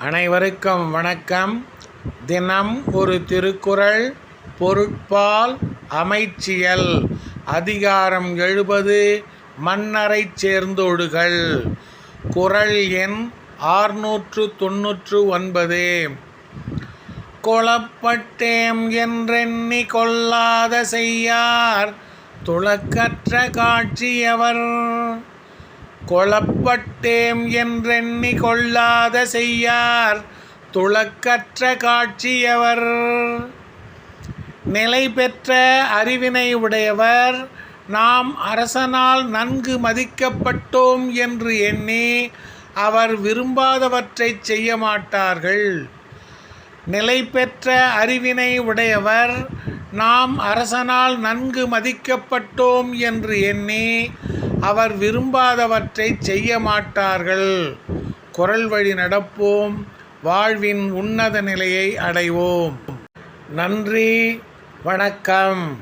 அனைவருக்கும் வணக்கம். தினம் ஒரு திருக்குறள் பொருட்பால் அமைச்சியல். அதிகாரம் எழுபது மன்னரைச் சேர்ந்தோடுகள். குறள் எண் ஆறுநூற்று தொன்னூற்று ஒன்பது. கொலப்பட்டேம் என்றெண்ணி கொள்ளாத செய்யார் துளக்கற்ற காட்சியவர். கொளப்பட்டேம் என்றெண்ணி கொள்ளாத செய்யார் துளக்கற்ற காட்சியவர். நிலை பெற்ற அறிவினை உடையவர். நாம் அரசனால் நன்கு மதிக்கப்பட்டோம் என்று எண்ணி அவர் விரும்பாதவற்றைச் செய்ய மாட்டார்கள். நிலை பெற்ற அறிவினை உடையவர். நாம் அரசனால் நன்கு மதிக்கப்பட்டோம் என்று எண்ணி அவர் விரும்பாதவற்றைச் செய்ய மாட்டார்கள் குரல் வழி நடப்போம். வாழ்வின் உன்னத நிலையை அடைவோம். நன்றி. வணக்கம்.